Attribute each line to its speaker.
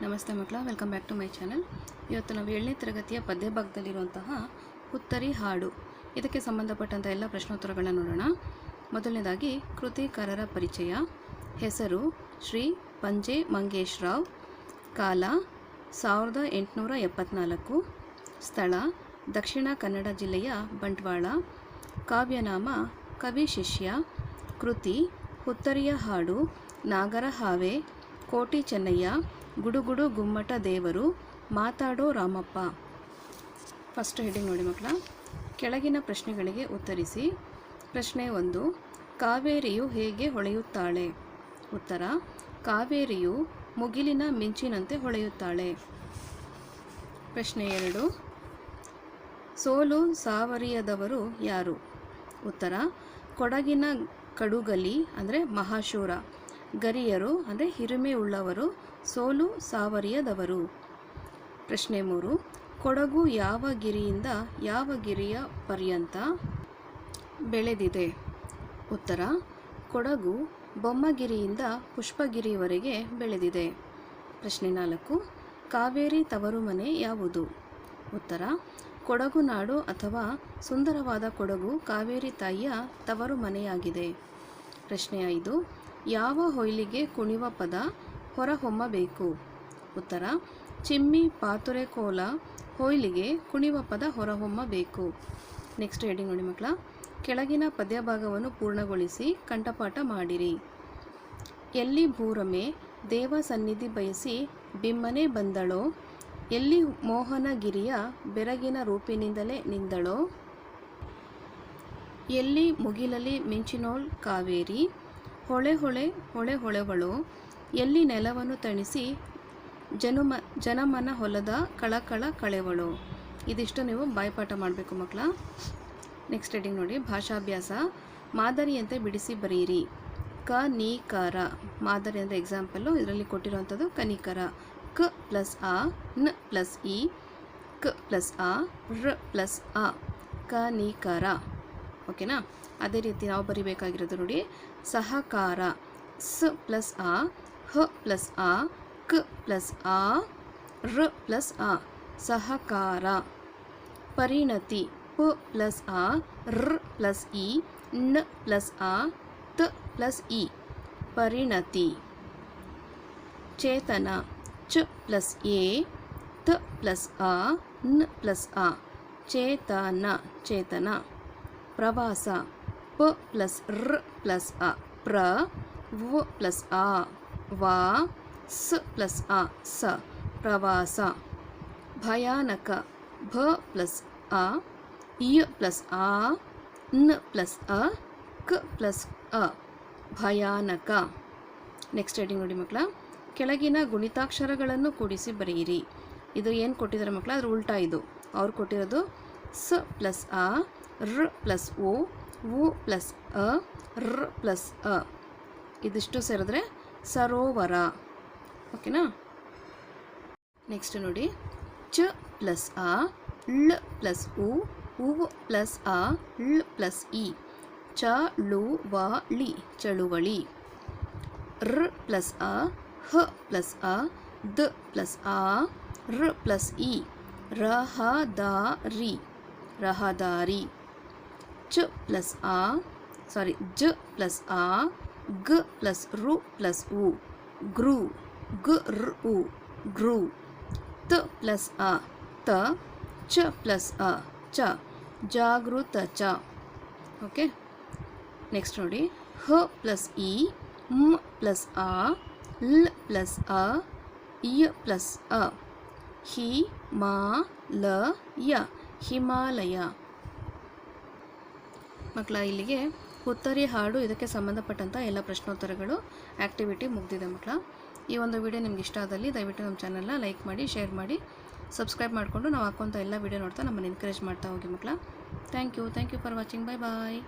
Speaker 1: ನಮಸ್ತೆ ಮಕ್ಕಳ welcome back to my channel ಇವತ್ತು ನಾವು ಏಳನೇ ತರಗತಿಯ ಪದ್ಯ ಭಾಗದಲ್ಲಿರುವಂತಹ ಉತ್ತರಿ ಹಾಡು. ಇದಕ್ಕೆ ಸಂಬಂಧಪಟ್ಟಂಥ ಎಲ್ಲ ಪ್ರಶ್ನೋತ್ತರಗಳನ್ನ ನೋಡೋಣ. ಮೊದಲನೇದಾಗಿ, ಕೃತಿಕಾರರ ಪರಿಚಯ. ಹೆಸರು, ಶ್ರೀ ಪಂಜೆ ಮಂಗೇಶ್ ರಾವ್ ಕಾಲ, ಸಾವಿರದ ಎಂಟುನೂರ ಎಪ್ಪತ್ನಾಲ್ಕು. ಸ್ಥಳ, ದಕ್ಷಿಣ ಕನ್ನಡ ಜಿಲ್ಲೆಯ ಬಂಟ್ವಾಳ. ಕಾವ್ಯನಾಮ, ಕವಿ ಶಿಷ್ಯ. ಕೃತಿ, ಹುತ್ತರಿಯ ಹಾಡು, ನಾಗರ ಹಾವೆ. ಕೋಟಿ ಚೆನ್ನಯ್ಯ, ಗುಡುಗುಡು ಗುಮ್ಮಟ ದೇವರು, ಮಾತಾಡೋ ರಾಮಪ್ಪ. ಫಸ್ಟ್ ಹೆಡಿಂಗ್ ನೋಡಿ ಮಕ್ಕಳ. ಕೆಳಗಿನ ಪ್ರಶ್ನೆಗಳಿಗೆ ಉತ್ತರಿಸಿ. ಪ್ರಶ್ನೆ ಒಂದು, ಕಾವೇರಿಯು ಹೇಗೆ ಹೊಳೆಯುತ್ತಾಳೆ? ಉತ್ತರ, ಕಾವೇರಿಯು ಮುಗಿಲಿನ ಮಿಂಚಿನಂತೆ ಹೊಳೆಯುತ್ತಾಳೆ. ಪ್ರಶ್ನೆ ಎರಡು, ಸೋಲು ಸಾವರಿಯದವರು ಯಾರು? ಉತ್ತರ, ಕೊಡಗಿನ ಕಡುಗಲಿ ಅಂದರೆ ಮಹಾಶೂರ. ಗರಿಯರು, ಅಂದರೆ ಹಿರಿಮೆ ಉಳ್ಳವರು, ಸೋಲು ಸಾವರಿಯದವರು. ಪ್ರಶ್ನೆ ಮೂರು. ಕೊಡಗು ಯಾವ ಗಿರಿಯಿಂದ ಯಾವ ಗಿರಿಯ ಪರ್ಯಂತ ಬೆಳೆದಿದೆ? ಉತ್ತರ. ಕೊಡಗು ಬೊಮ್ಮಗಿರಿಯಿಂದ ಪುಷ್ಪಗಿರಿವರೆಗೆ ಬೆಳೆದಿದೆ. ಪ್ರಶ್ನೆ ನಾಲ್ಕು. ಕಾವೇರಿ ತವರು ಮನೆ ಯಾವುದು? ಉತ್ತರ. ಕೊಡಗು ನಾಡು ಅಥವಾ ಸುಂದರವಾದ ಕೊಡಗು ಕಾವೇರಿ ತಾಯಿಯ ತವರು ಮನೆಯಾಗಿದೆ. ಪ್ರಶ್ನೆ ಐದು. ಯಾವ ಹೊಯ್ಲಿಗೆ ಕುಣಿವ ಪದ ಹೊರಹೊಮ್ಮಬೇಕು? ಉತ್ತರ, ಚಿಮ್ಮಿ ಪಾತುರೆ ಕೋಲ ಹೊಯ್ಲಿಗೆ ಕುಣಿವ ಪದ ಹೊರಹೊಮ್ಮಬೇಕು. ನೆಕ್ಸ್ಟ್ ಹೆಡಿಂಗ್ ನೋಡಿ ಮಕ್ಕಳ. ಕೆಳಗಿನ ಪದ್ಯಭಾಗವನ್ನು ಪೂರ್ಣಗೊಳಿಸಿ ಕಂಠಪಾಠ ಮಾಡಿರಿ. ಎಲ್ಲಿ ಭೂರಮೆ ದೇವ ಸನ್ನಿಧಿ ಬಯಸಿ ಬಿಮ್ಮನೆ ಬಂದಳೋ, ಎಲ್ಲಿ ಮೋಹನಗಿರಿಯ ಬೆರಗಿನ ರೂಪಿನಿಂದಲೇ ನಿಂದಳೋ, ಎಲ್ಲಿ ಮುಗಿಲಲಿ ಮಿಂಚಿನೋಳ್ ಕಾವೇರಿ ಹೊಳೆ ಹೊಳೆ ಹೊಳೆ ಹೊಳೆಗಳು ಎಲ್ಲಿ ನೆಲವನ್ನು ತಣಿಸಿ ಜನುಮ ಜನಮನ ಹೊಲದ ಕಳಕಳ ಕಳೆವಳು ಇದಿಷ್ಟು ನೀವು ಬಾಯ್ಪಾಠ ಮಾಡಬೇಕು ಮಕ್ಕಳ. ನೆಕ್ಸ್ಟ್ ರೆಡಿಂಗ್ ನೋಡಿ, ಭಾಷಾಭ್ಯಾಸ. ಮಾದರಿಯಂತೆ ಬಿಡಿಸಿ ಬರೆಯಿರಿ ಕ, ನೀ ಕಾರ ಮಾದರಿ ಅಂದರೆ ಎಕ್ಸಾಂಪಲ್ಲು ಇದರಲ್ಲಿ ಕೊಟ್ಟಿರುವಂಥದ್ದು ಕನಿಕರ. ಕ ಪ್ಲಸ್ ಆ, ನ ಪ್ಲಸ್ ಇ ಕ ಪ್ಲಸ್ ಆ, ರ ಪ್ಲಸ್ ಆ. ಕ, ನೀ ಕಾರ ಓಕೆನಾ? ಅದೇ ರೀತಿ ನಾವು ಬರಿಬೇಕಾಗಿರೋದು ನೋಡಿ, ಸಹಕಾರ, ಸ ಪ್ಲಸ್ ಆ, ಹ ಪ್ಲಸ್ ಆ, ಕ ಪ್ಲಸ್ ಆ, ರ ಪ್ಲಸ್ ಆ, ಸಹಕಾರ, ಪರಿಣತಿ, ಪ ಪ್ಲಸ್ ಆ, ರ್ ಪ್ಲಸ್ ಇ, ನ ಪ್ಲಸ್ ಆ, ತ ಪ್ಲಸ್ ಇ, ಪರಿಣತಿ, ಚೇತನ, ಚ ಪ್ಲಸ್ ಎ, ತ ಪ್ಲಸ್ ಆ, ನ ಪ್ಲಸ್ ಆ, ಚೇತನ ಚೇತನ. ಪ್ರವಾಸ. ಪ ಪ್ಲಸ್ ರ್ ಪ್ಲಸ್ ಅ. ಪ್ರ ವ ಪ್ಲಸ್ ಆ. ವಾ ಸ ಪ್ಲಸ್ ಅ. ಸ. ಪ್ರವಾಸ. ಭಯಾನಕ. ಭ ಪ್ಲಸ್ ಅ. ಇ ಪ್ಲಸ್ ಆ. ನ ಪ್ಲಸ್ ಅ. ಕ ಪ್ಲಸ್ ಅ. ಭಯಾನಕ. ನೆಕ್ಸ್ಟ್ ಹೇಳಿ ನೋಡಿ ಮಕ್ಕಳ ಕೆಳಗಿನ ಗುಣಿತಾಕ್ಷರಗಳನ್ನು ಕೂಡಿಸಿ ಬರೆಯಿರಿ. ಇದು ಏನು ಕೊಟ್ಟಿದ್ದಾರೆ ಮಕ್ಕಳ ಅದ್ರ ಉಲ್ಟಾ ಇದು. ಅವ್ರು ಕೊಟ್ಟಿರೋದು ಸ ಪ್ಲಸ್ ಆ ರ್ ಪ್ಲಸ್ ಓ ಓ ಪ್ಲಸ್ ಅ, ರ್ ಪ್ಲಸ್ ಅ. ಇದಿಷ್ಟು ಸೇರಿದ್ರೆ ಸರೋವರ. ಓಕೆನಾ? ನೆಕ್ಸ್ಟ್ ನೋಡಿ. ಚ ಪ್ಲಸ್ ಅ ಳ್ ಪ್ಲಸ್ ಉ ಉವ್ ಪ್ಲಸ್ ಅ, ಳ್ ಪ್ಲಸ್ ಇ. ಚ ಳು ವ ಳಿ ಚಳುವಳಿ. ರ್ ಪ್ಲಸ್ ಅ, ಹ ಪ್ಲಸ್ ಅ, ದ ಪ್ಲಸ್ ಆ, ರ್ ಪ್ಲಸ್ ಇ. ರಹದಾರಿ. ರಹದಾರಿ. ಚ ಪ್ಲಸ್ ಆ ಸಾರಿ ಜ ಪ್ಲಸ್ ಆ ಗ ಪ್ಲಸ್ ರು ಪ್ಲಸ್ ಉ ಗ್ರೂ ಗ ರ್ ಉ ಗ್ರೂ ತ ಪ್ಲಸ್ ಅ ತ ಚ ಪ್ಲಸ್ ಅ ಚ ಜಾಗೃತ ಚ ಓಕೆ ನೆಕ್ಸ್ಟ್ ನೋಡಿ ಹ ಪ್ಲಸ್ ಇ ಮ್ ಪ್ಲಸ್ ಆ ಲ್ ಪ್ಲಸ್ ಅ ಯ ಪ್ಲಸ್ ಅ ಹಿ ಮಾ ಲ ಯ ಹಿಮಾಲಯ ಮಕ್ಕಳ ಇಲ್ಲಿಗೆ ಹುತ್ತರಿ ಹಾಡು ಇದಕ್ಕೆ ಸಂಬಂಧಪಟ್ಟಂಥ ಎಲ್ಲ ಪ್ರಶ್ನೋತ್ತರಗಳು ಆ್ಯಕ್ಟಿವಿಟಿ ಮುಗಿದಿದೆ ಮಕ್ಕಳ. ಈ ಒಂದು ವಿಡಿಯೋ ನಿಮ್ಗೆ ಇಷ್ಟ ಆದಲ್ಲಿ ದಯವಿಟ್ಟು ನಮ್ಮ ಚಾನಲ್ನ ಲೈಕ್ ಮಾಡಿ ಶೇರ್ ಮಾಡಿ ಸಬ್ಸ್ಕ್ರೈಬ್ ಮಾಡಿಕೊಂಡು ನಾವು ಹಾಕುವಂಥ ಎಲ್ಲ ವಿಡಿಯೋ ನೋಡ್ತಾ ನಮ್ಮನ್ನು ಎನ್ಕರೇಜ್ ಮಾಡ್ತಾ ಹೋಗಿ ಮಕ್ಕಳ. Thank you thank you for watching bye bye